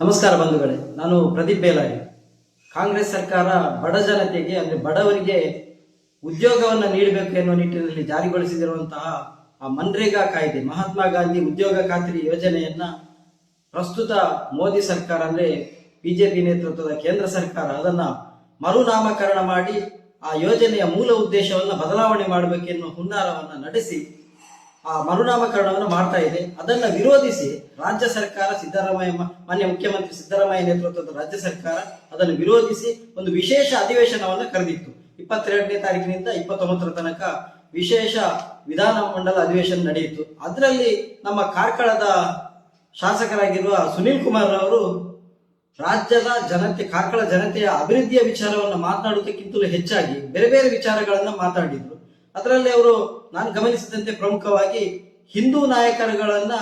ನಮಸ್ಕಾರ ಬಂಧುಗಳೇ, ನಾನು ಪ್ರದೀಪ್ ಬೇಲಾರಿ. ಕಾಂಗ್ರೆಸ್ ಸರ್ಕಾರ ಬಡ ಜನತೆಗೆ, ಅಂದ್ರೆ ಬಡವರಿಗೆ ಉದ್ಯೋಗವನ್ನು ನೀಡಬೇಕು ಎನ್ನುವ ನಿಟ್ಟಿನಲ್ಲಿ ಜಾರಿಗೊಳಿಸಿದಿರುವಂತಹ ಆ ಮನ್ರೇಗಾ ಕಾಯ್ದೆ, ಮಹಾತ್ಮ ಗಾಂಧಿ ಉದ್ಯೋಗ ಖಾತ್ರಿ ಯೋಜನೆಯನ್ನ ಪ್ರಸ್ತುತ ಮೋದಿ ಸರ್ಕಾರ, ಅಂದ್ರೆ ಬಿಜೆಪಿ ನೇತೃತ್ವದ ಕೇಂದ್ರ ಸರ್ಕಾರ, ಅದನ್ನ ಮರುನಾಮಕರಣ ಮಾಡಿ ಆ ಯೋಜನೆಯ ಮೂಲ ಉದ್ದೇಶವನ್ನ ಬದಲಾವಣೆ ಮಾಡಬೇಕೆನ್ನುವ ಹುನ್ನಾರವನ್ನ ನಡೆಸಿ ಆ ಮರುನಾಮಕರಣವನ್ನು ಮಾಡ್ತಾ ಇದೆ. ಅದನ್ನ ವಿರೋಧಿಸಿ ರಾಜ್ಯ ಸರ್ಕಾರ ಸಿದ್ದರಾಮಯ್ಯ ಮಾನ್ಯ ಮುಖ್ಯಮಂತ್ರಿ ಸಿದ್ದರಾಮಯ್ಯ ನೇತೃತ್ವದ ರಾಜ್ಯ ಸರ್ಕಾರ ಅದನ್ನು ವಿರೋಧಿಸಿ ಒಂದು ವಿಶೇಷ ಅಧಿವೇಶನವನ್ನು ಕರೆದಿತ್ತು. ಇಪ್ಪತ್ತೆರಡನೇ ತಾರೀಕಿನಿಂದ ಇಪ್ಪತ್ತೊಂಬತ್ತರ ತನಕ ವಿಶೇಷ ವಿಧಾನ ಮಂಡಲ ಅಧಿವೇಶನ ನಡೆಯಿತು. ಅದರಲ್ಲಿ ನಮ್ಮ ಕಾರ್ಕಳದ ಶಾಸಕರಾಗಿರುವ ಸುನೀಲ್ ಕುಮಾರ್ ಅವರು ರಾಜ್ಯದ ಜನತೆ, ಕಾರ್ಕಳ ಜನತೆಯ ಅಭಿವೃದ್ಧಿಯ ವಿಚಾರವನ್ನು ಮಾತನಾಡುವುದಕ್ಕಿಂತಲೂ ಹೆಚ್ಚಾಗಿ ಬೇರೆ ಬೇರೆ ವಿಚಾರಗಳನ್ನು ಮಾತಾಡಿದ್ರು. ಅದರಲ್ಲಿ ಅವರು ನಾನು ಗಮನಿಸಿದಂತೆ ಪ್ರಮುಖವಾಗಿ ಹಿಂದೂ ನಾಯಕರುಗಳನ್ನ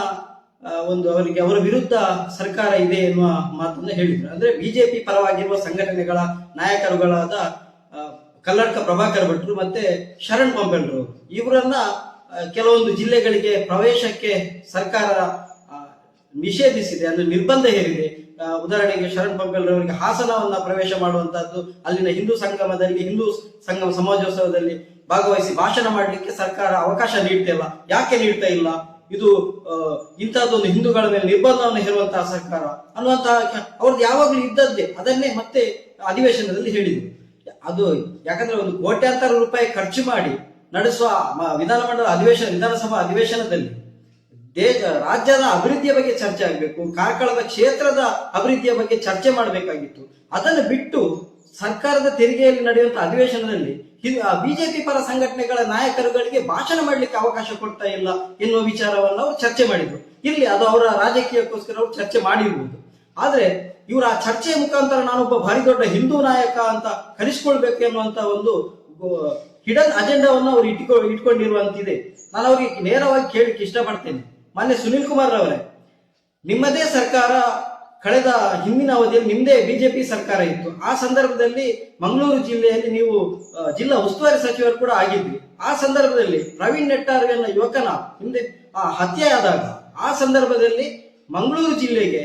ಒಂದು ಅವರಿಗೆ ಅವರ ವಿರುದ್ಧ ಸರ್ಕಾರ ಇದೆ ಎನ್ನುವ ಮಾತನ್ನು ಹೇಳಿದ್ರು. ಅಂದ್ರೆ ಬಿಜೆಪಿ ಪರವಾಗಿರುವ ಸಂಘಟನೆಗಳ ನಾಯಕರುಗಳಾದ ಕಲ್ಲಡ್ಕ ಪ್ರಭಾಕರ್ ಭಟ್ರು ಮತ್ತೆ ಶರಣ್ ಬೊಂಬೆಲ್ರು ಇವರನ್ನ ಕೆಲವೊಂದು ಜಿಲ್ಲೆಗಳಿಗೆ ಪ್ರವೇಶಕ್ಕೆ ಸರ್ಕಾರ ನಿಷೇಧಿಸಿದೆ, ಅಂದ್ರೆ ನಿರ್ಬಂಧ ಹೇರಿದೆ. ಉದಾಹರಣೆಗೆ ಶರಣ್ ಪಂಪೆಲ್ರವರಿಗೆ ಹಾಸನವನ್ನ ಪ್ರವೇಶ ಮಾಡುವಂತಹದ್ದು, ಅಲ್ಲಿನ ಹಿಂದೂ ಸಂಗಮದಲ್ಲಿ, ಹಿಂದೂ ಸಂಗಮ ಸಮಾಜೋತ್ಸವದಲ್ಲಿ ಭಾಗವಹಿಸಿ ಭಾಷಣ ಮಾಡಲಿಕ್ಕೆ ಸರ್ಕಾರ ಅವಕಾಶ ನೀಡ್ತಾ ಇಲ್ಲ. ಯಾಕೆ ನೀಡ್ತಾ ಇಲ್ಲ? ಇದು ಇಂತಹದ್ದೊಂದು ಹಿಂದೂಗಳ ಮೇಲೆ ನಿರ್ಬಂಧವನ್ನು ಹೇರುವಂತಹ ಸರ್ಕಾರ ಅನ್ನುವಂತಹ ಅವ್ರದ್ದು ಯಾವಾಗಲೂ ಇದ್ದದ್ದೇ. ಅದನ್ನೇ ಮತ್ತೆ ಅಧಿವೇಶನದಲ್ಲಿ ಹೇಳಿದ್ರು. ಅದು ಯಾಕಂದ್ರೆ ಒಂದು ಕೋಟ್ಯಾಂತರ ರೂಪಾಯಿ ಖರ್ಚು ಮಾಡಿ ನಡೆಸುವ ವಿಧಾನಮಂಡಲ ಅಧಿವೇಶನ, ವಿಧಾನಸಭಾ ಅಧಿವೇಶನದಲ್ಲಿ ದೇಶ ರಾಜ್ಯದ ಅಭಿವೃದ್ಧಿಯ ಬಗ್ಗೆ ಚರ್ಚೆ ಆಗಬೇಕು, ಕಾರ್ಕಳದ ಕ್ಷೇತ್ರದ ಅಭಿವೃದ್ಧಿಯ ಬಗ್ಗೆ ಚರ್ಚೆ ಮಾಡಬೇಕಾಗಿತ್ತು. ಅದನ್ನು ಬಿಟ್ಟು ಸರ್ಕಾರದ ತೆರಿಗೆಯಲ್ಲಿ ನಡೆಯುವಂತಹ ಅಧಿವೇಶನದಲ್ಲಿ ಬಿಜೆಪಿ ಪರ ಸಂಘಟನೆಗಳ ನಾಯಕರುಗಳಿಗೆ ಭಾಷಣ ಮಾಡಲಿಕ್ಕೆ ಅವಕಾಶ ಕೊಡ್ತಾ ಇಲ್ಲ ಎನ್ನುವ ವಿಚಾರವನ್ನು ಅವರು ಚರ್ಚೆ ಮಾಡಿದ್ರು. ಇಲ್ಲಿ ಅದು ಅವರ ರಾಜಕೀಯಕ್ಕೋಸ್ಕರ ಅವರು ಚರ್ಚೆ ಮಾಡಿರ್ಬೋದು. ಆದ್ರೆ ಇವರು ಆ ಚರ್ಚೆಯ ಮುಖಾಂತರ ನಾನೊಬ್ಬ ಭಾರಿ ದೊಡ್ಡ ಹಿಂದೂ ನಾಯಕ ಅಂತ ಕಲಿಸ್ಕೊಳ್ಬೇಕು ಎನ್ನುವಂತ ಒಂದು ಹಿಡನ್ ಅಜೆಂಡಾವನ್ನು ಅವರು ಇಟ್ಕೊ, ಇಟ್ಕೊಂಡಿರುವಂತಿದೆ. ನಾನು ಅವರಿಗೆ ನೇರವಾಗಿ ಕೇಳಲಿಕ್ಕೆ ಇಷ್ಟಪಡ್ತೇನೆ. ಮೊನ್ನೆ ಸುನಿಲ್ ಕುಮಾರ್ ಅವರೇ ನಿಮ್ಮದೇ ಸರ್ಕಾರ ಕಳೆದ ಹಿಂದಿನ ಅವಧಿಯಲ್ಲಿ ನಿಮ್ಮದೇ ಬಿಜೆಪಿ ಸರ್ಕಾರ ಇತ್ತು. ಆ ಸಂದರ್ಭದಲ್ಲಿ ಮಂಗಳೂರು ಜಿಲ್ಲೆಯಲ್ಲಿ ನೀವು ಜಿಲ್ಲಾ ಉಸ್ತುವಾರಿ ಸಚಿವರು ಕೂಡ ಆಗಿದ್ವಿ ಆ ಸಂದರ್ಭದಲ್ಲಿ ಪ್ರವೀಣ್ ನೆಟ್ಟಾರ್ ಎನ್ನ ಯುವಕನ ಹಿಂದೆ ಆ, ಹತ್ಯೆಯಾದಾಗ ಆ ಸಂದರ್ಭದಲ್ಲಿ ಮಂಗಳೂರು ಜಿಲ್ಲೆಗೆ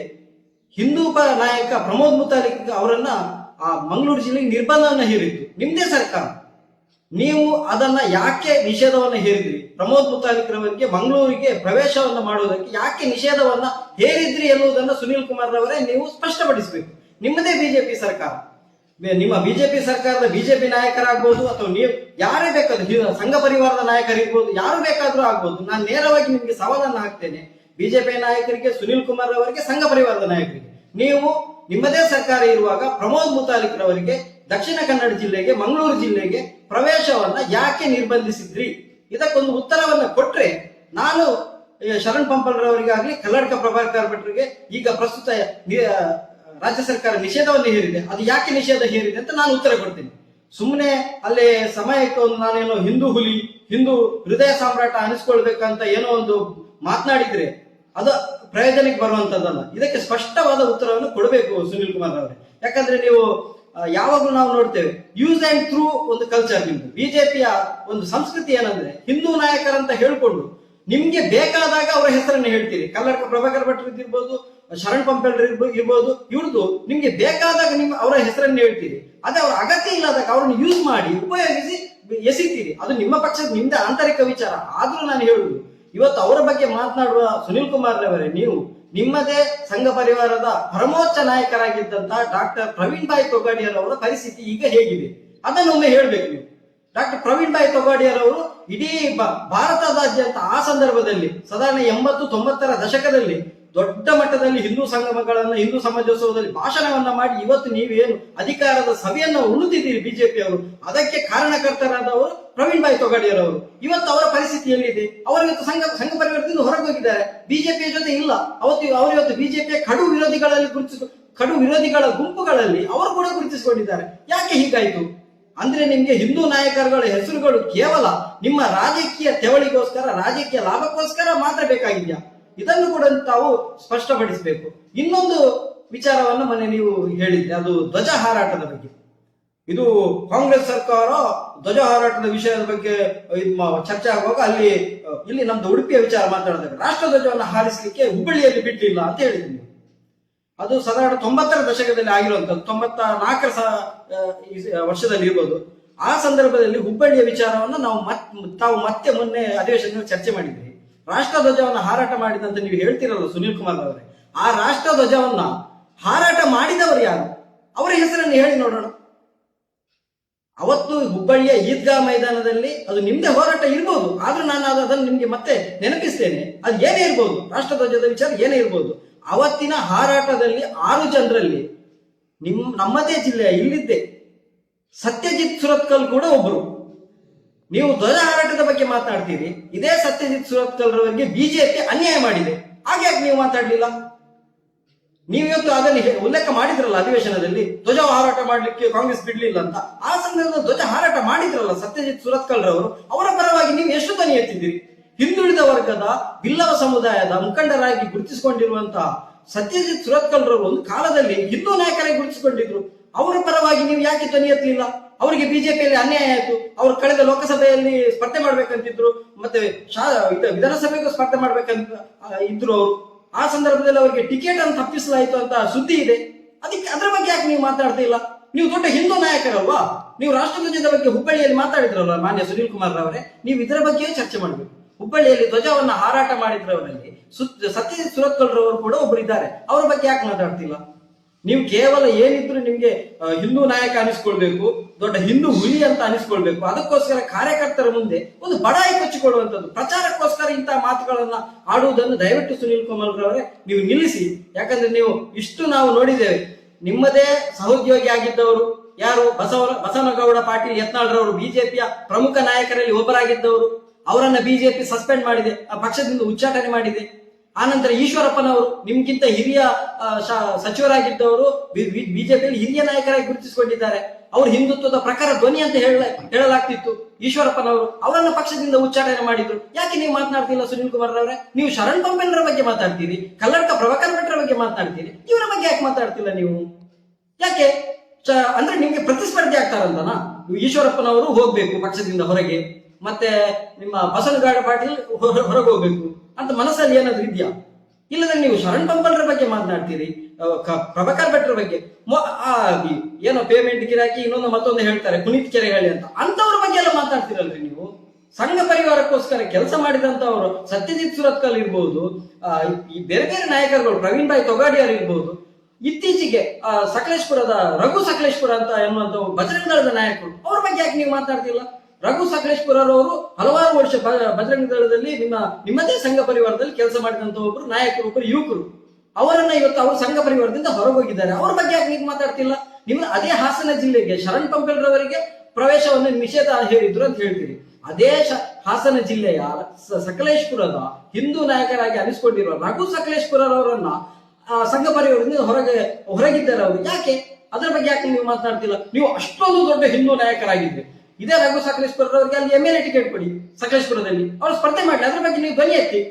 ಹಿಂದೂ ನಾಯಕ ಪ್ರಮೋದ್ ಮುತಾಲಿಕ್ ಅವರನ್ನ ಆ ಮಂಗಳೂರು ಜಿಲ್ಲೆಗೆ ನಿರ್ಬಂಧವನ್ನು ಹೇರಿತ್ತು. ನಿಮ್ದೇ ಸರ್ಕಾರ. ನೀವು ಅದನ್ನ ಯಾಕೆ ನಿಷೇಧವನ್ನ ಹೇರಿದ್ರಿ? ಪ್ರಮೋದ್ ಮುತಾಲಿಕ್ರವರಿಗೆ ಮಂಗಳೂರಿಗೆ ಪ್ರವೇಶವನ್ನು ಮಾಡುವುದಕ್ಕೆ ಯಾಕೆ ನಿಷೇಧವನ್ನ ಹೇರಿದ್ರಿ ಎನ್ನುವುದನ್ನು ಸುನೀಲ್ ಕುಮಾರ್ ರವರೇ ನೀವು ಸ್ಪಷ್ಟಪಡಿಸಬೇಕು. ನಿಮ್ಮದೇ ಬಿಜೆಪಿ ಸರ್ಕಾರ. ನಿಮ್ಮ ಬಿಜೆಪಿ ಸರ್ಕಾರದ ಬಿಜೆಪಿ ನಾಯಕರಾಗ್ಬೋದು ಅಥವಾ ನೀವು, ಯಾರೇ ಬೇಕಾದ್ರೂ ಸಂಘ ಪರಿವಾರದ ನಾಯಕರಿರ್ಬೋದು, ಯಾರು ಬೇಕಾದ್ರೂ ಆಗ್ಬೋದು. ನಾನು ನೇರವಾಗಿ ನಿಮಗೆ ಸವಾಲನ್ನು ಹಾಕ್ತೇನೆ. ಬಿಜೆಪಿ ನಾಯಕರಿಗೆ, ಸುನೀಲ್ ಕುಮಾರ್ ಅವರಿಗೆ ಸಂಘ ಪರಿವಾರದ ನಾಯಕರಿಗೆ. ನೀವು ನಿಮ್ಮದೇ ಸರ್ಕಾರ ಇರುವಾಗ ಪ್ರಮೋದ್ ಮುತಾಲಿಕ್ ರವರಿಗೆ ದಕ್ಷಿಣ ಕನ್ನಡ ಜಿಲ್ಲೆಗೆ, ಮಂಗಳೂರು ಜಿಲ್ಲೆಗೆ ಪ್ರವೇಶವನ್ನ ಯಾಕೆ ನಿರ್ಬಂಧಿಸಿದ್ರಿ? ಇದಕ್ಕೊಂದು ಉತ್ತರವನ್ನ ಕೊಟ್ರೆ ನಾನು ಶರಣ್ ಪಂಪಲ್ ರವರಿಗಾಗ್ಲಿ ಕಲ್ಲಡ್ಕ ಪ್ರಭಾಕರ್ ಭಟ್ರಿಗೆ ಈಗ ಪ್ರಸ್ತುತ ರಾಜ್ಯ ಸರ್ಕಾರ ನಿಷೇಧವನ್ನು ಹೇರಿದೆ. ಅದು ಯಾಕೆ ನಿಷೇಧ ಹೇರಿದೆ ಅಂತ ನಾನು ಉತ್ತರ ಕೊಡ್ತೀನಿ. ಸುಮ್ಮನೆ ಅಲ್ಲಿ ಸಮಯಕ್ಕೆ ಒಂದು ನಾನೇನೋ ಹಿಂದೂ ಹುಲಿ, ಹಿಂದೂ ಹೃದಯ ಸಾಮ್ರಾಟ ಅನಿಸ್ಕೊಳ್ಬೇಕಂತ ಏನೋ ಒಂದು ಮಾತನಾಡಿದ್ರೆ ಅದು ಪ್ರಯೋಜನಕ್ಕೆ ಬರುವಂತದ್ದಲ್ಲ. ಇದಕ್ಕೆ ಸ್ಪಷ್ಟವಾದ ಉತ್ತರವನ್ನು ಕೊಡಬೇಕು ಸುನಿಲ್ ಕುಮಾರ್ ಅವರೇ ಯಾಕಂದ್ರೆ ನೀವು ಯಾವಾಗಲೂ ನಾವು ನೋಡ್ತೇವೆ. ಯೂಸ್ ಅಂಡ್ ಥ್ರೂ ಒಂದು ಕಲ್ಚರ್ ನಿಮ್ದು. ಬಿಜೆಪಿಯ ಒಂದು ಸಂಸ್ಕೃತಿ ಏನಂದ್ರೆ ಹಿಂದೂ ನಾಯಕರಂತ ಹೇಳ್ಕೊಂಡು ನಿಮ್ಗೆ ಬೇಕಾದಾಗ ಅವರ ಹೆಸರನ್ನು ಹೇಳ್ತೀರಿ. ಕಲ್ಲರ್ಕ ಪ್ರಭಾಕರ್ ಭಟ್ರು ಇರ್ಬೋದು, ಶರಣ್ ಪಂಪೆಲ್ರು ಇರ್ಬೋದು, ಇವ್ರದ್ದು ನಿಮ್ಗೆ ಬೇಕಾದಾಗ ನಿಮ್ಮ ಅವರ ಹೆಸರನ್ನು ಹೇಳ್ತೀರಿ. ಅದೇ ಅವ್ರ ಅಗತ್ಯ ಇಲ್ಲದಾಗ ಅವ್ರನ್ನ ಯೂಸ್ ಮಾಡಿ, ಉಪಯೋಗಿಸಿ ಎಸಿತೀರಿ. ಅದು ನಿಮ್ಮ ಪಕ್ಷದ ನಿಮ್ದೇ ಆಂತರಿಕ ವಿಚಾರ. ಆದ್ರೂ ನಾನು ಹೇಳುದು, ಇವತ್ತು ಅವರ ಬಗ್ಗೆ ಮಾತನಾಡುವ ಸುನಿಲ್ ಕುಮಾರ್ ನೀವು ನಿಮ್ಮದೇ ಸಂಘ ಪರಿವಾರದ ಪರಮೋಚ್ಚ ನಾಯಕರಾಗಿದ್ದಂತಹ ಡಾಕ್ಟರ್ ಪ್ರವೀಣ್ ಭಾಯ್ ತೊಗಾಡಿಯರ್ ಅವರ ಪರಿಸ್ಥಿತಿ ಈಗ ಹೇಗಿದೆ. ಅದನ್ನು ಒಮ್ಮೆ ಹೇಳ್ಬೇಕು ನೀವು. ಡಾಕ್ಟರ್ ಪ್ರವೀಣ್ ಭಾಯ್ ತೊಗಾಡಿಯರ್ ಅವರು ಇಡೀ ಭಾರತದಾದ್ಯಂತ ಆ ಸಂದರ್ಭದಲ್ಲಿ, ಸಾಧಾರಣ ಎಂಬತ್ತು ತೊಂಬತ್ತರ ದಶಕದಲ್ಲಿ ದೊಡ್ಡ ಮಟ್ಟದಲ್ಲಿ ಹಿಂದೂ ಸಂಗಮಗಳನ್ನ, ಹಿಂದೂ ಸಮಾಜೋತ್ಸವದಲ್ಲಿ ಭಾಷಣವನ್ನ ಮಾಡಿ ಇವತ್ತು ನೀವೇನು ಅಧಿಕಾರದ ಸಭೆಯನ್ನ ಉಳಿದಿದ್ದೀರಿ ಬಿಜೆಪಿ ಅವರು, ಅದಕ್ಕೆ ಕಾರಣಕರ್ತರಾದವರು ಪ್ರವೀಣ್ ಭಾಯ್ ತೊಗಾಡಿಯರ್ ಅವರು ಇವತ್ತು ಅವರ ಪರಿಸ್ಥಿತಿ ಎಲ್ಲಿದೆ? ಅವರಿವತ್ತು ಸಂಘ ಸಂಘ ಪರಿವಾರದಿಂದ ಹೊರಗೆ ಹೋಗಿದ್ದಾರೆ. ಬಿಜೆಪಿಯ ಜೊತೆ ಇಲ್ಲ. ಅವತ್ತು, ಅವರು ಇವತ್ತು ಬಿಜೆಪಿಯ ಕಡು ವಿರೋಧಿಗಳಲ್ಲಿ ಗುರುತಿಸ, ಕಡು ವಿರೋಧಿಗಳ ಗುಂಪುಗಳಲ್ಲಿ ಅವರು ಕೂಡ ಗುರುತಿಸಿಕೊಂಡಿದ್ದಾರೆ. ಯಾಕೆ ಹೀಗಾಯ್ತು? ಅಂದ್ರೆ ನಿಮ್ಗೆ ಹಿಂದೂ ನಾಯಕರುಗಳ ಹೆಸರುಗಳು ಕೇವಲ ನಿಮ್ಮ ರಾಜಕೀಯ ತೆವಳಿಗೋಸ್ಕರ, ರಾಜಕೀಯ ಲಾಭಕ್ಕೋಸ್ಕರ ಮಾತ್ರ ಬೇಕಾಗಿದ್ಯಾ? ಇದನ್ನು ಕೂಡ ತಾವು ಸ್ಪಷ್ಟಪಡಿಸಬೇಕು. ಇನ್ನೊಂದು ವಿಚಾರವನ್ನು ಮೊನ್ನೆ ನೀವು ಹೇಳಿದ್ರಿ, ಅದು ಧ್ವಜ ಹಾರಾಟದ ಬಗ್ಗೆ. ಇದು ಕಾಂಗ್ರೆಸ್ ಸರ್ಕಾರ ಧ್ವಜ ಹಾರಾಟದ ವಿಷಯದ ಬಗ್ಗೆ ಚರ್ಚೆ ಆಗುವಾಗ ಅಲ್ಲಿ ಇಲ್ಲಿ ನಮ್ದು ಉಡುಪಿಯ ವಿಚಾರ ಮಾತಾಡಿದಾಗ, ರಾಷ್ಟ್ರ ಧ್ವಜವನ್ನು ಹಾರಿಸಲಿಕ್ಕೆ ಹುಬ್ಬಳ್ಳಿಯಲ್ಲಿ ಬಿಟ್ಟಿಲ್ಲ ಅಂತ ಹೇಳಿದ್ರಿ. ಅದು ಸಾಧಾರಣ ತೊಂಬತ್ತರ ದಶಕದಲ್ಲಿ ಆಗಿರುವಂತದ್ದು ತೊಂಬತ್ತ ನಾಲ್ಕರ ವರ್ಷದಲ್ಲಿ ಇರ್ಬೋದು. ಆ ಸಂದರ್ಭದಲ್ಲಿ ಹುಬ್ಬಳ್ಳಿಯ ವಿಚಾರವನ್ನು ನಾವು ಮತ್, ತಾವು ಮತ್ತೆ ಮೊನ್ನೆ ಅಧಿವೇಶನದಲ್ಲಿ ಚರ್ಚೆ ಮಾಡಿದ್ರಿ ರಾಷ್ಟ್ರ ಧ್ವಜವನ್ನು ಹಾರಾಟ ಮಾಡಿದಂತ ನೀವು ಹೇಳ್ತಿರಲ್ಲ ಸುನೀಲ್ ಕುಮಾರ್ ಅವರೇ. ಆ ರಾಷ್ಟ್ರ ಧ್ವಜವನ್ನ ಹಾರಾಟ ಮಾಡಿದವರು ಯಾರು? ಅವರ ಹೆಸರನ್ನು ಹೇಳಿ ನೋಡೋಣ. ಅವತ್ತು ಹುಬ್ಬಳ್ಳಿಯ ಈದ್ಗಾ ಮೈದಾನದಲ್ಲಿ ಅದು ನಿಮ್ದೇ ಹೋರಾಟ ಇರ್ಬೋದು. ಆದ್ರೂ ನಾನು ಅದು ಅದನ್ನು ನಿಮ್ಗೆ ಮತ್ತೆ ನೆನಪಿಸ್ತೇನೆ. ಅದು ಏನೇ ಇರ್ಬೋದು. ರಾಷ್ಟ್ರಧ್ವಜದ ವಿಚಾರ ಏನೇ ಇರ್ಬೋದು. ಅವತ್ತಿನ ಹಾರಾಟದಲ್ಲಿ ಆರು ಜನರಲ್ಲಿ ನಿಮ್ ನಮ್ಮದೇ ಜಿಲ್ಲೆಯ ಇಲ್ಲಿದ್ದೆ. ಸತ್ಯಜಿತ್ ಸುರತ್ಕಲ್ ಕೂಡ ಒಬ್ರು. ನೀವು ಧ್ವಜ ಹಾರಾಟದ ಬಗ್ಗೆ ಮಾತನಾಡ್ತೀರಿ ಇದೇ ಸತ್ಯಜಿತ್ ಸುರತ್ಕಲ್ ರವರಿಗೆ ಬಿಜೆಪಿ ಅನ್ಯಾಯ ಮಾಡಿದೆ. ಹಾಗೆ ಯಾಕೆ ನೀವು ಮಾತಾಡ್ಲಿಲ್ಲ? ನೀವು ಇವತ್ತು ಅದನ್ನು ಉಲ್ಲೇಖ ಮಾಡಿದ್ರಲ್ಲ ಅಧಿವೇಶನದಲ್ಲಿ, ಧ್ವಜ ಹಾರಾಟ ಮಾಡ್ಲಿಕ್ಕೆ ಕಾಂಗ್ರೆಸ್ ಬಿಡ್ಲಿಲ್ಲ ಅಂತ. ಆ ಸಂದರ್ಭದಲ್ಲಿ ಧ್ವಜ ಹಾರಾಟ ಮಾಡಿದ್ರಲ್ಲ ಸತ್ಯಜಿತ್ ಸುರತ್ಕಲ್ ರವರು ಅವರ ಪರವಾಗಿ ನೀವು ಎಷ್ಟು ಧ್ವನಿ ಎತ್ತಿದ್ದೀರಿ ಹಿಂದುಳಿದ ವರ್ಗದ ಬಿಲ್ಲವ ಸಮುದಾಯದ ಮುಖಂಡರಾಗಿ ಗುರುತಿಸಿಕೊಂಡಿರುವಂತಹ ಸತ್ಯಜಿತ್ ಸುರತ್ಕಲ್ ರವರು ಒಂದು ಕಾಲದಲ್ಲಿ ಹಿಂದೂ ನಾಯಕರಾಗಿ ಗುರುತಿಸಿಕೊಂಡಿದ್ರು. ಅವರ ಪರವಾಗಿ ನೀವು ಯಾಕೆ ಧ್ವನಿ ಎತ್ತಲಿಲ್ಲ ಅವರಿಗೆ ಬಿಜೆಪಿಯಲ್ಲಿ ಅನ್ಯಾಯ ಆಯಿತು, ಅವರು ಕಳೆದ ಲೋಕಸಭೆಯಲ್ಲಿ ಸ್ಪರ್ಧೆ ಮಾಡ್ಬೇಕಂತಿದ್ರು, ಮತ್ತೆ ವಿಧಾನಸಭೆಗೂ ಸ್ಪರ್ಧೆ ಮಾಡ್ಬೇಕಂತ ಇದ್ರು ಅವರು. ಆ ಸಂದರ್ಭದಲ್ಲಿ ಅವರಿಗೆ ಟಿಕೆಟ್ ಅನ್ನು ತಪ್ಪಿಸಲಾಯಿತು ಅಂತ ಸುದ್ದಿ ಇದೆ. ಅದಕ್ಕೆ ಅದರ ಬಗ್ಗೆ ಯಾಕೆ ನೀವು ಮಾತಾಡ್ತಾ ಇಲ್ಲ? ನೀವು ದೊಡ್ಡ ಹಿಂದೂ ನಾಯಕರಲ್ವಾ? ನೀವು ರಾಷ್ಟ್ರಧ್ವಜದ ಬಗ್ಗೆ ಹುಬ್ಬಳ್ಳಿಯಲ್ಲಿ ಮಾತಾಡಿದ್ರಲ್ಲ ಮಾನ್ಯ ಸುನೀಲ್ ಕುಮಾರ್ ಅವರೇ ನೀವು ಇದರ ಬಗ್ಗೆಯೂ ಚರ್ಚೆ ಮಾಡಬೇಕು. ಹುಬ್ಬಳ್ಳಿಯಲ್ಲಿ ಧ್ವಜವನ್ನು ಹಾರಾಟ ಮಾಡಿದ್ರವರಲ್ಲಿ ಸುತ್ ಸತ್ಯ ಸುರತ್ಕಲ್ ರವರು ಕೂಡ ಒಬ್ಬರು ಇದ್ದಾರೆ. ಅವರ ಬಗ್ಗೆ ಯಾಕೆ ಮಾತಾಡ್ತಿಲ್ಲ? ನೀವು ಕೇವಲ ಏನಿದ್ರು ನಿಮ್ಗೆ ಹಿಂದೂ ನಾಯಕ ಅನಿಸ್ಕೊಳ್ಬೇಕು, ದೊಡ್ಡ ಹಿಂದೂ ಹುಲಿ ಅಂತ ಅನಿಸ್ಕೊಳ್ಬೇಕು, ಅದಕ್ಕೋಸ್ಕರ ಕಾರ್ಯಕರ್ತರ ಮುಂದೆ ಒಂದು ಬಡಾಯಿ ಕೊಚ್ಚಿಕೊಳ್ಳುವಂಥದ್ದು ಪ್ರಚಾರಕ್ಕೋಸ್ಕರ ಇಂತಹ ಮಾತುಗಳನ್ನ ಆಡುವುದನ್ನು ದಯವಿಟ್ಟು ಸುನೀಲ್ ಕುಮಾರ್ ರವರೇ ನೀವು ನಿಲ್ಲಿಸಿ. ಯಾಕಂದ್ರೆ ನೀವು ಇಷ್ಟು ನಾವು ನೋಡಿದ್ದೇವೆ. ನಿಮ್ಮದೇ ಸಹೋದ್ಯೋಗಿ ಆಗಿದ್ದವರು ಯಾರು? ಬಸವ, ಬಸವನಗೌಡ ಪಾಟೀಲ್ ಯತ್ನಾಳ್ರವರು, ಬಿಜೆಪಿಯ ಪ್ರಮುಖ ನಾಯಕರಲ್ಲಿ ಒಬ್ಬರಾಗಿದ್ದವರು. ಅವರನ್ನ ಬಿಜೆಪಿ ಸಸ್ಪೆಂಡ್ ಮಾಡಿದೆ. ಆ ಪಕ್ಷದಿಂದ ಉಚ್ಚಾಟನೆ ಮಾಡಿದೆ. ಆನಂತರ ಈಶ್ವರಪ್ಪನವರು, ನಿಮ್ಗಿಂತ ಹಿರಿಯ ಸಚಿವರಾಗಿದ್ದವರು ಬಿಜೆಪಿಯಲ್ಲಿ ಹಿರಿಯ ನಾಯಕರಾಗಿ ಗುರುತಿಸಿಕೊಂಡಿದ್ದಾರೆ. ಅವರು ಹಿಂದುತ್ವದ ಪ್ರಕಾರ ಧ್ವನಿ ಅಂತ ಹೇಳ, ಹೇಳಲಾಗ್ತಿತ್ತು ಈಶ್ವರಪ್ಪನವರು. ಅವರನ್ನ ಪಕ್ಷದಿಂದ ಉಚ್ಚಾಟನೆ ಮಾಡಿದ್ರು. ಯಾಕೆ ನೀವು ಮಾತನಾಡ್ತಿಲ್ಲ ಸುನೀಲ್ ಕುಮಾರ್ ಅವರೇ ನೀವು ಶರಣ್ ಪಂಪೆನ್ರ ಬಗ್ಗೆ ಮಾತಾಡ್ತೀರಿ, ಕಲ್ಲಡ್ಕ ಪ್ರಭಾಕರ್ ಭಟ್ರ ಬಗ್ಗೆ ಮಾತಾಡ್ತೀರಿ. ಇವರ ಬಗ್ಗೆ ಯಾಕೆ ಮಾತಾಡ್ತಿಲ್ಲ ನೀವು? ಯಾಕೆ? ಅಂದ್ರೆ ನಿಮ್ಗೆ ಪ್ರತಿಸ್ಪರ್ಧಿ ಆಗ್ತಾರಂತನಾ? ಈಶ್ವರಪ್ಪನವರು ಹೋಗ್ಬೇಕು ಪಕ್ಷದಿಂದ ಹೊರಗೆ. ಮತ್ತೆ ನಿಮ್ಮ ಬಸವನಗೌಡ ಪಾಟೀಲ್ ಹೊರ- ಹೊರಗೆ ಹೋಗ್ಬೇಕು. ಅಂತ ಮನಸ್ಸಲ್ಲಿ ಏನಾದ್ರು ಇದೆಯಾ? ಇಲ್ಲದ್ರೆ ನೀವು ಶರಣ್ ಪಂಪಲ್ರ ಬಗ್ಗೆ ಮಾತನಾಡ್ತೀರಿ ಪ್ರಭಾಕರ್ ಭಟ್ರ ಬಗ್ಗೆ. ಏನೋ ಪೇಮೆಂಟ್ ಗಿರಾಕಿ ಇನ್ನೊಂದು ಮತ್ತೊಂದು ಹೇಳ್ತಾರೆ, ಪುನೀತ್ ಕೆರೆ ಹೇಳಿ ಅಂತ. ಅಂತವ್ರ ಬಗ್ಗೆ ಎಲ್ಲ ಮಾತಾಡ್ತೀರಲ್ರಿ ನೀವು? ಸಂಘ ಪರಿವಾರಕ್ಕೋಸ್ಕರ ಕೆಲಸ ಮಾಡಿದಂತವರು ಸತ್ಯಜಿತ್ ಸುರತ್ಕಲ್ ಇರ್ಬೋದು ಈ ಬೇರೆ ಬೇರೆ ನಾಯಕರುಗಳು, ಪ್ರವೀಣ್ ಭಾಯ್ ತೊಗಾಡಿಯರ್ ಇರ್ಬೋದು. ಇತ್ತೀಚೆಗೆ ಸಕಲೇಶ್ಪುರದ ರಘು ಸಕಲೇಶ್ಪುರ ಅಂತ ಎನ್ನುವಂತ ಬಜರಂಗ ದಳದ ನಾಯಕರು, ಅವ್ರ ಬಗ್ಗೆ ಯಾಕೆ ನೀವು ಮಾತಾಡ್ತಿಲ್ಲ? ರಘು ಸಕಲೇಶ್ಪುರರವರು ಹಲವಾರು ವರ್ಷ ಬಜರಂಗ ದಳದಲ್ಲಿ ನಿಮ್ಮ, ನಿಮ್ಮದೇ ಸಂಘ ಪರಿವಾರದಲ್ಲಿ ಕೆಲಸ ಮಾಡಿದಂತ ಒಬ್ರು ನಾಯಕರು ಒಬ್ಬರು ಯುವಕರು. ಅವರನ್ನ ಇವತ್ತು ಅವರು ಸಂಘ ಪರಿವಾರದಿಂದ ಹೊರಗೋಗಿದ್ದಾರೆ. ಅವ್ರ ಬಗ್ಗೆ ಯಾಕೆ ನೀವು ಮಾತಾಡ್ತಿಲ್ಲ? ನಿಮ್ಮ ಅದೇ ಹಾಸನ ಜಿಲ್ಲೆಗೆ, ಶರಣ್ ಪಂಪೆಲ್ ರವರಿಗೆ ಪ್ರವೇಶವನ್ನು ನಿಷೇಧ ಹೇಳಿದ್ರು ಅಂತ ಹೇಳ್ತೀರಿ. ಅದೇ ಹಾಸನ ಜಿಲ್ಲೆಯ ಸಕಲೇಶ್ಪುರದ ಹಿಂದೂ ನಾಯಕರಾಗಿ ಅನಿಸ್ಕೊಂಡಿರುವ ರಘು ಸಕಲೇಶ್ಪುರರವರನ್ನ ಸಂಘ ಪರಿವಾರದಿಂದ ಹೊರಗೆ, ಹೊರಗಿದ್ದಾರೆ ಅವರು. ಯಾಕೆ? ಅದರ ಬಗ್ಗೆ ಯಾಕೆ ನೀವು ಮಾತನಾಡ್ತಿಲ್ಲ ನೀವು ಅಷ್ಟೊಂದು ದೊಡ್ಡ ಹಿಂದೂ ನಾಯಕರಾಗಿದ್ದೆ ಇದೇ ರಘು ಸಕಲೇಶ್ವರವರಿಗೆ ಅಲ್ಲಿ ಎಂ ಎಲ್ ಎ ಟಿಕೆಟ್ ಕೊಡಿ ಸಕಲೇಶ್ಪುರದಲ್ಲಿ ಅವ್ರು ಸ್ಪರ್ಧೆ ಮಾಡಿ ಅದ್ರ ಬಗ್ಗೆ ನೀವು ಧ್ವನಿ ಎತ್ತಿ.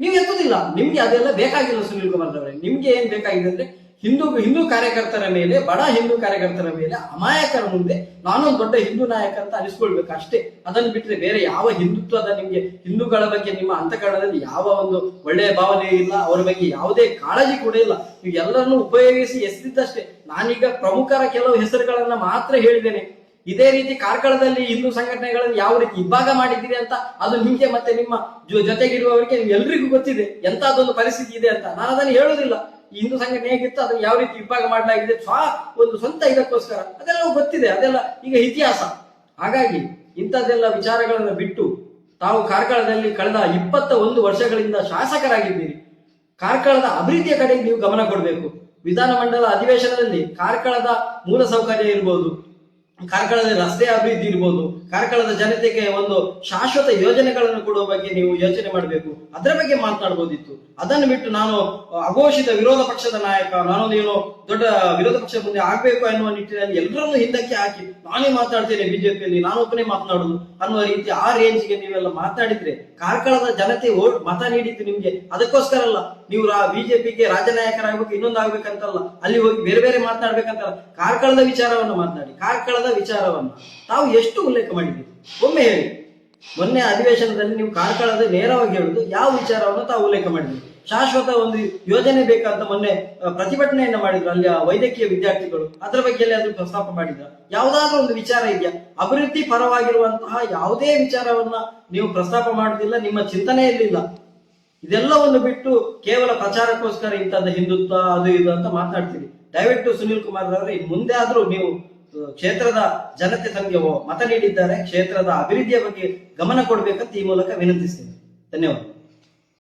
ನೀವು ಎತ್ತುದಿಲ್ಲ. ನಿಮ್ಗೆ ಅದೆಲ್ಲ ಬೇಕಾಗಿಲ್ಲ ಸುನೀಲ್ ಕುಮಾರ್ ಅವರೇ ನಿಮ್ಗೆ ಏನ್ ಬೇಕಾಗಿದೆ ಅಂದ್ರೆ ಹಿಂದೂ ಹಿಂದೂ ಕಾರ್ಯಕರ್ತರ ಮೇಲೆ, ಬಡ ಹಿಂದೂ ಕಾರ್ಯಕರ್ತರ ಮೇಲೆ ಅಮಾಯಕರ ಮುಂದೆ ನಾನೊಂದು ದೊಡ್ಡ ಹಿಂದೂ ನಾಯಕ ಅಂತ ಅನಿಸ್ಕೊಳ್ಬೇಕು ಅಷ್ಟೇ. ಅದನ್ನು ಬಿಟ್ಟರೆ ಬೇರೆ ಯಾವ ಹಿಂದುತ್ವದ ನಿಮ್ಗೆ, ಹಿಂದೂಗಳ ಬಗ್ಗೆ ನಿಮ್ಮ ಅಂತಃಕರಣದಲ್ಲಿ ಯಾವ ಒಂದು ಒಳ್ಳೆಯ ಭಾವನೆ ಇಲ್ಲ, ಅವರ ಬಗ್ಗೆ ಯಾವುದೇ ಕಾಳಜಿ ಕೂಡ ಇಲ್ಲ. ನೀವು ಎಲ್ಲರನ್ನು ಉಪಯೋಗಿಸಿ ಎಸ್ತಿದ್ದಷ್ಟೇ ನಾನೀಗ ಪ್ರಮುಖರ ಕೆಲವು ಹೆಸರುಗಳನ್ನ ಮಾತ್ರ ಹೇಳಿದ್ದೇನೆ. ಇದೇ ರೀತಿ ಕಾರ್ಕಳದಲ್ಲಿ ಹಿಂದೂ ಸಂಘಟನೆಗಳನ್ನು ಯಾವ ರೀತಿ ಇಬ್ಬಾಗ ಮಾಡಿದ್ದೀರಿ ಅಂತ ಅದು ನಿಮಗೆ ಮತ್ತೆ ನಿಮ್ಮ ಜೊತೆಗಿರುವವರಿಗೆ ಎಲ್ರಿಗೂ ಗೊತ್ತಿದೆ. ಎಂತದೊಂದು ಪರಿಸ್ಥಿತಿ ಇದೆ ಅಂತ. ನಾನು ಅದನ್ನು ಈ ಹಿಂದೂ ಸಂಘಟನೆ ಹೇಗಿತ್ತು, ಅದನ್ನು ಯಾವ ರೀತಿ ವಿಭಾಗ ಮಾಡಲಾಗಿದೆ, ಸ್ವ ಒಂದು ಸ್ವಂತ ಇದಕ್ಕೋಸ್ಕರ. ಅದೆಲ್ಲ ಗೊತ್ತಿದೆ. ಅದೆಲ್ಲ ಈಗ ಇತಿಹಾಸ. ಹಾಗಾಗಿ ಇಂಥದ್ದೆಲ್ಲ ವಿಚಾರಗಳನ್ನು ಬಿಟ್ಟು ತಾವು ಕಾರ್ಕಳದಲ್ಲಿ ಕಳೆದ ಇಪ್ಪತ್ತ ಒಂದು ವರ್ಷಗಳಿಂದ ಶಾಸಕರಾಗಿದ್ದೀರಿ. ಕಾರ್ಕಳದ ಅಭಿವೃದ್ಧಿಯ ಕಡೆಗೆ ನೀವು ಗಮನ ಕೊಡಬೇಕು. ವಿಧಾನಮಂಡಲ ಅಧಿವೇಶನದಲ್ಲಿ ಕಾರ್ಕಳದ ಮೂಲ ಸೌಕರ್ಯ ಇರ್ಬೋದು. ಕಾರ್ಕಳದ ರಸ್ತೆ ಅಭಿವೃದ್ಧಿ ಇರ್ಬೋದು, ಕಾರ್ಕಳದ ಜನತೆಗೆ ಒಂದು ಶಾಶ್ವತ ಯೋಜನೆಗಳನ್ನು ಕೊಡುವ ಬಗ್ಗೆ ನೀವು ಯೋಚನೆ ಮಾಡಬೇಕು. ಅದರ ಬಗ್ಗೆ ಮಾತನಾಡಬಹುದಿತ್ತು. ಅದನ್ನು ಬಿಟ್ಟು ನಾನು ಅಘೋಷಿತ ವಿರೋಧ ಪಕ್ಷದ ನಾಯಕ, ನಾನೊಂದು ಏನು ದೊಡ್ಡ ವಿರೋಧ ಪಕ್ಷದ ಮುಂದೆ ಆಗ್ಬೇಕು ಅನ್ನುವ ನಿಟ್ಟಿನಲ್ಲಿ ಎಲ್ಲರನ್ನೂ ಹಿಂದಕ್ಕೆ ಹಾಕಿ ನಾನೇ ಮಾತಾಡ್ತೇನೆ ಬಿಜೆಪಿಯಲ್ಲಿ ನಾನೊಬ್ಬನೇ ಮಾತನಾಡುದು ಅನ್ನುವ ರೀತಿ ಆ ರೇಂಜ್ಗೆ ನೀವೆಲ್ಲ ಮಾತಾಡಿದ್ರೆ ಕಾರ್ಕಳದ ಜನತೆ ಮತ ನೀಡಿದ್ದು ನಿಮ್ಗೆ ಅದಕ್ಕೋಸ್ಕರ ಅಲ್ಲ. ನೀವು ಬಿಜೆಪಿಗೆ ರಾಜನಾಯಕರಾಗಬೇಕು ಇನ್ನೊಂದು ಆಗ್ಬೇಕಂತಲ್ಲ ಅಲ್ಲಿ ಹೋಗಿ ಬೇರೆ ಬೇರೆ ಮಾತನಾಡ್ಬೇಕಂತಲ್ಲ. ಕಾರ್ಕಳದ ವಿಚಾರವನ್ನು ಮಾತನಾಡಿ, ಕಾರ್ಕಳದ ವಿಚಾರವನ್ನ. ತಾವು ಎಷ್ಟು ಉಲ್ಲೇಖ ಮಾಡಿದ್ದೀರಿ? ಒಮ್ಮೆ ಹೇಳಿ. ಮೊನ್ನೆ ಅಧಿವೇಶನದಲ್ಲಿ ನೀವು ಕಾರ್ಕಳದ ನೇರವಾಗಿ ಹೇಳುದು, ಯಾವ ವಿಚಾರವನ್ನು ತಾವು ಉಲ್ಲೇಖ ಮಾಡಿದ್ರಿ ಶಾಶ್ವತ ಒಂದು ಯೋಜನೆ ಬೇಕಂತ ಮೊನ್ನೆ ಪ್ರತಿಭಟನೆಯನ್ನ ಮಾಡಿದ್ರು ಅಲ್ಲಿ ವೈದ್ಯಕೀಯ ವಿದ್ಯಾರ್ಥಿಗಳು. ಅದರ ಬಗ್ಗೆ ಎಲ್ಲಾದ್ರೂ ಪ್ರಸ್ತಾಪ ಮಾಡಿದ್ರ? ಯಾವುದಾದ್ರೂ ಒಂದು ವಿಚಾರ ಇದೆಯಾ? ಅಭಿವೃದ್ಧಿ ಪರವಾಗಿರುವಂತಹ ಯಾವುದೇ ವಿಚಾರವನ್ನ ನೀವು ಪ್ರಸ್ತಾಪ ಮಾಡುದಿಲ್ಲ, ನಿಮ್ಮ ಚಿಂತನೆಯಲ್ಲಿಲ್ಲ ಇದೆಲ್ಲವನ್ನು ಬಿಟ್ಟು ಕೇವಲ ಪ್ರಚಾರಕ್ಕೋಸ್ಕರ ಇಂಥದ್ದು ಹಿಂದುತ್ವ, ಅದು ಇದು ಅಂತ ಮಾತಾಡ್ತೀರಿ. ದಯವಿಟ್ಟು ಸುನೀಲ್ ಕುಮಾರ್ ಅವರು ಮುಂದೆ ಆದರೂ ನೀವು ಕ್ಷೇತ್ರದ ಜನತೆ ತಮಗೆ ಮತ ನೀಡಿದ್ದಾರೆ, ಕ್ಷೇತ್ರದ ಅಭಿವೃದ್ಧಿಯ ಬಗ್ಗೆ ಗಮನ ಕೊಡಬೇಕಂತ ಈ ಮೂಲಕ ವಿನಂತಿಸ್ತೇನೆ. ಧನ್ಯವಾದ.